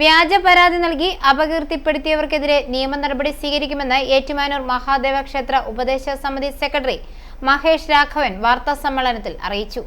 വ്യാജ പരാതി നൽകി അപകീർത്തിപ്പെടുത്തിയവർക്കെതിരെ നിയമ നടപടി സ്വീകരിക്കുമെന്ന് ഏറ്റുമാനൂർ മഹാദേവ ക്ഷേത്ര ഉപദേശക സമിതി സെക്രട്ടറി മഹേഷ് രാഘവൻ വാർത്താ സമ്മേളനത്തിൽ അറിയിച്ചു.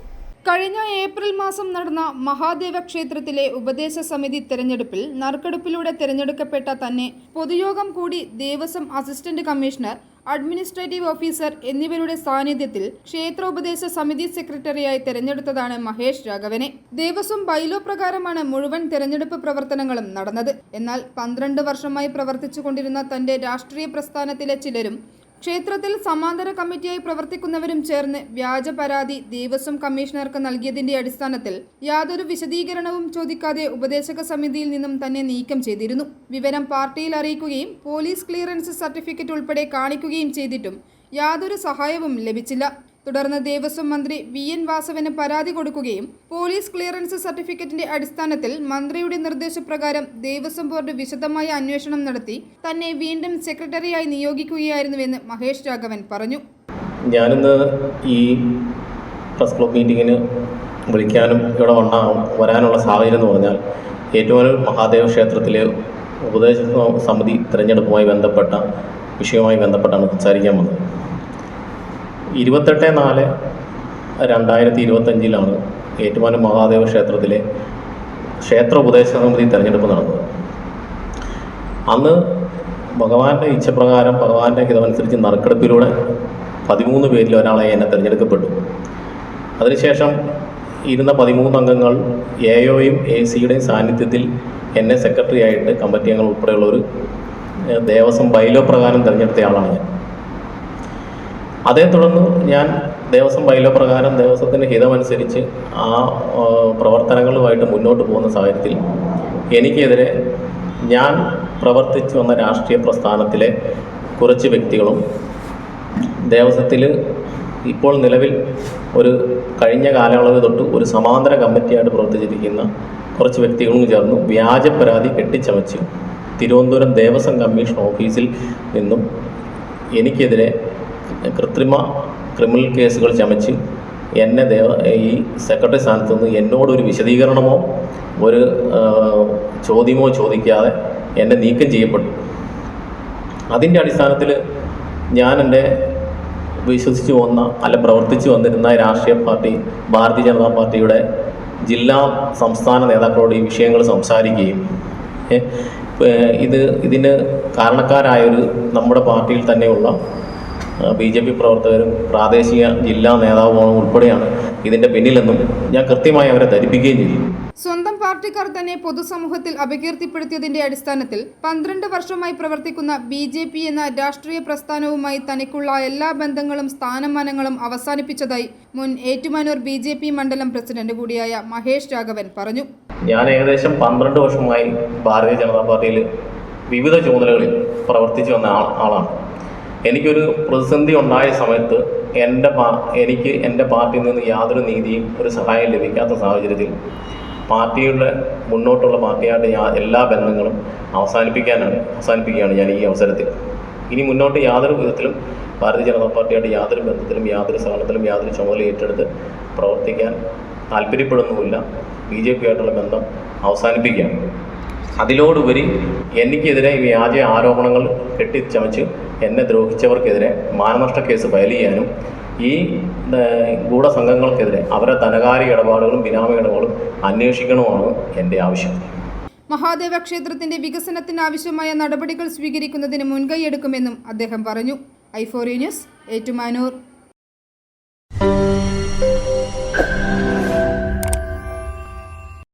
കഴിഞ്ഞ ഏപ്രിൽ മാസം നടന്ന മഹാദേവ ക്ഷേത്രത്തിലെ ഉപദേശ സമിതി തെരഞ്ഞെടുപ്പിൽ നറുക്കെടുപ്പിലൂടെ തെരഞ്ഞെടുക്കപ്പെട്ട തന്നെ പൊതുയോഗം കൂടി Devaswom assistant commissioner administrative officer എന്നിവരുടെ സാന്നിധ്യത്തിൽ ക്ഷേത്ര ഉപദേശ സമിതി സെക്രട്ടറിയായി തെരഞ്ഞെടുത്തതാണ് മഹേഷ് രാഘവനെ. ദേവസ്വം ബൈലോ പ്രകാരമാണ് മുഴുവൻ തെരഞ്ഞെടുപ്പ് പ്രവർത്തനങ്ങളും നടന്നത്. എന്നാൽ പന്ത്രണ്ട് വർഷമായി പ്രവർത്തിച്ചു കൊണ്ടിരുന്ന തന്റെ രാഷ്ട്രീയ പ്രസ്ഥാനത്തിലെ ചിലരും ക്ഷേത്രത്തിൽ സമാന്തര കമ്മിറ്റിയായി പ്രവർത്തിക്കുന്നവരും ചേർന്ന് വ്യാജ പരാതി ദേവസ്വം കമ്മീഷണർക്ക് നൽകിയതിന്റെ അടിസ്ഥാനത്തിൽ യാതൊരു വിശദീകരണവും ചോദിക്കാതെ ഉപദേശക സമിതിയിൽ നിന്നും തന്നെ നീക്കം ചെയ്തിരുന്നു. വിവരം പാർട്ടിയിൽ അറിയിക്കുകയും പോലീസ് ക്ലിയറൻസ് സർട്ടിഫിക്കറ്റ് ഉൾപ്പെടെ കാണിക്കുകയും ചെയ്തിട്ടും യാതൊരു സഹായവും ലഭിച്ചില്ല. തുടർന്ന് ദേവസ്വം മന്ത്രി വി എൻ വാസവന് പരാതി കൊടുക്കുകയും പോലീസ് ക്ലിയറൻസ് സർട്ടിഫിക്കറ്റിന്റെ അടിസ്ഥാനത്തിൽ മന്ത്രിയുടെ നിർദ്ദേശപ്രകാരം ദേവസ്വം ബോർഡ് വിശദമായ അന്വേഷണം നടത്തി തന്നെ വീണ്ടും സെക്രട്ടറിയായി നിയോഗിക്കുകയായിരുന്നുവെന്ന് മഹേഷ് രാഘവൻ പറഞ്ഞു. ഞാനിന്ന് ഈ പ്രസ് ക്ലബ് മീറ്റിങ്ങിന് വിളിക്കാനും ഇവിടെ വണ്ണ വരാനുള്ള സാഹചര്യം എന്ന് പറഞ്ഞാൽ ഏറ്റവും മഹാദേവ ക്ഷേത്രത്തിലെ ഉപദേശ സമിതി തിരഞ്ഞെടുപ്പുമായി ബന്ധപ്പെട്ട വിഷയവുമായി ബന്ധപ്പെട്ടാണ് സംസാരിക്കാൻ വന്നത്. ഇരുപത്തെട്ട് നാല് രണ്ടായിരത്തി ഇരുപത്തഞ്ചിലാണ് ഏറ്റുമാനൂർ മഹാദേവ ക്ഷേത്രത്തിലെ ക്ഷേത്ര ഉപദേശ സമിതി തിരഞ്ഞെടുപ്പ് നടന്നത്. അന്ന് ഭഗവാന്റെ ഇച്ഛപ്രകാരം ഭഗവാന്റെ ഹിതമനുസരിച്ച് നറുക്കെടുപ്പിലൂടെ പതിമൂന്ന് പേരിൽ ഒരാളെ എന്നെ തിരഞ്ഞെടുക്കപ്പെട്ടു. അതിനുശേഷം ഇരുന്ന പതിമൂന്ന് അംഗങ്ങൾ എ ഒയും എ സിയുടെയും സാന്നിധ്യത്തിൽ എന്നെ സെക്രട്ടറി ആയിട്ട് കമ്മിറ്റി അംഗങ്ങൾ ഉൾപ്പെടെയുള്ള ഒരു ദേവസ്വം ബൈലോ പ്രകാരം തിരഞ്ഞെടുത്തയാളാണ് ഞാൻ. അതേ തുടർന്ന് ഞാൻ ദേവസ്വം ബൈലോ പ്രകാരം ദേവസ്വത്തിന്റെ ഹിതമനുസരിച്ച് ആ പ്രവർത്തനങ്ങളുമായിട്ട് മുന്നോട്ട് പോകുന്ന സാഹചര്യത്തിൽ എനിക്കെതിരെ ഞാൻ പ്രവർത്തിച്ചു വന്ന രാഷ്ട്രീയ പ്രസ്ഥാനത്തിലെ കുറച്ച് വ്യക്തികളും ദേവസ്വത്തിൽ ഇപ്പോൾ നിലവിൽ ഒരു കഴിഞ്ഞ കാലയളവ് തൊട്ട് ഒരു സമാന്തര കമ്മിറ്റിയായിട്ട് പ്രവർത്തിച്ചിരിക്കുന്ന കുറച്ച് വ്യക്തികളും ചേർന്ന് വ്യാജ പരാതി കെട്ടിച്ചമച്ച് തിരുവനന്തപുരം ദേവസ്വം കമ്മീഷൻ ഓഫീസിൽ നിന്നും എനിക്കെതിരെ കൃത്രിമ ക്രിമിനൽ കേസുകൾ ചമച്ച് എന്നെ ദേവ ഈ സെക്രട്ടറി സ്ഥാനത്ത് നിന്ന് എന്നോടൊരു വിശദീകരണമോ ഒരു ചോദ്യമോ ചോദിക്കാതെ എന്നെ നീക്കം ചെയ്യപ്പെട്ടു. അതിന്റെ അടിസ്ഥാനത്തിൽ ഞാൻ എന്റെ വിശ്വസിച്ച് വന്ന അല്ല പ്രവർത്തിച്ചു വന്നിരുന്ന രാഷ്ട്രീയ പാർട്ടി ഭാരതീയ ജനതാ പാർട്ടിയുടെ ജില്ലാ സംസ്ഥാന നേതാക്കളോട് ഈ വിഷയങ്ങൾ സംസാരിക്കുകയും ഇത് ഇതിന് കാരണക്കാരായൊരു നമ്മുടെ പാർട്ടിയിൽ തന്നെയുള്ള ബി ജെ പി പ്രവർത്തകരും പ്രാദേശിക ജില്ലാ നേതാവുമാണ് ഉൾപ്പെടെയാണ് ഇതിന്റെ പിന്നിലെന്നും ഞാൻ കൃത്യമായി അവരെ ധരിപ്പിക്കുകയും ചെയ്തു. സ്വന്തം പാർട്ടിക്കാർ തന്നെ പൊതുസമൂഹത്തിൽ അപകീർത്തിപ്പെടുത്തിയതിന്റെ അടിസ്ഥാനത്തിൽ പന്ത്രണ്ട് വർഷമായി പ്രവർത്തിക്കുന്ന ബി ജെ പി എന്ന രാഷ്ട്രീയ പ്രസ്ഥാനവുമായി തനിക്കുള്ള എല്ലാ ബന്ധങ്ങളും സ്ഥാനമാനങ്ങളും അവസാനിപ്പിച്ചതായി മുൻ ഏറ്റുമാനൂർ ബി ജെ പി മണ്ഡലം പ്രസിഡന്റ് കൂടിയായ മഹേഷ് രാഘവൻ പറഞ്ഞു. ഞാൻ ഏകദേശം പന്ത്രണ്ട് വർഷമായി ഭാരതീയ ജനതാ പാർട്ടിയിൽ വിവിധ ചുമതലകളിൽ പ്രവർത്തിച്ചു വന്ന ആളാണ്. എനിക്കൊരു പ്രതിസന്ധി ഉണ്ടായ സമയത്ത് എന്റെ പാ എനിക്ക് എന്റെ പാർട്ടിയിൽ നിന്ന് യാതൊരു നീതിയും ഒരു സഹായം ലഭിക്കാത്ത സാഹചര്യത്തിൽ പാർട്ടിയുടെ മുന്നോട്ടുള്ള പാർട്ടിയായിട്ട് എല്ലാ ബന്ധങ്ങളും അവസാനിപ്പിക്കാനാണ് അവസാനിപ്പിക്കുകയാണ് ഞാൻ ഈ അവസരത്തിൽ. ഇനി മുന്നോട്ട് യാതൊരു വിധത്തിലും ഭാരതീയ ജനതാ പാർട്ടിയായിട്ട് യാതൊരു ബന്ധത്തിലും യാതൊരു സഹനത്തിലും യാതൊരു ചുമതല ഏറ്റെടുത്ത് പ്രവർത്തിക്കാൻ താല്പര്യപ്പെടുന്നുമില്ല. ബി ജെ പി ആയിട്ടുള്ള ബന്ധം അവസാനിപ്പിക്കുകയാണ്. അതിലോടുപരി എനിക്കെതിരെ വ്യാജ ആരോപണങ്ങൾ കെട്ടിച്ചമച്ച് എന്നെ ദ്രോഹിച്ചവർക്കെതിരെ മാനനഷ്ട കേസ് ഫയൽ ചെയ്യാനും ഈ ഗൂഢസംഘങ്ങൾക്കെതിരെ അവരെ ധനകാര്യ ഇടപാടുകളും ബിനാമി ഇടപാടുകളും അന്വേഷിക്കണമാണ് എന്റെ ആവശ്യം. മഹാദേവ ക്ഷേത്രത്തിന്റെ വികസനത്തിന് ആവശ്യമായ നടപടികൾ സ്വീകരിക്കുന്നതിന് മുൻകൈയെടുക്കുമെന്നും അദ്ദേഹം പറഞ്ഞു. ഐഫോറി ന്യൂസ് ഏറ്റുമാനൂർ.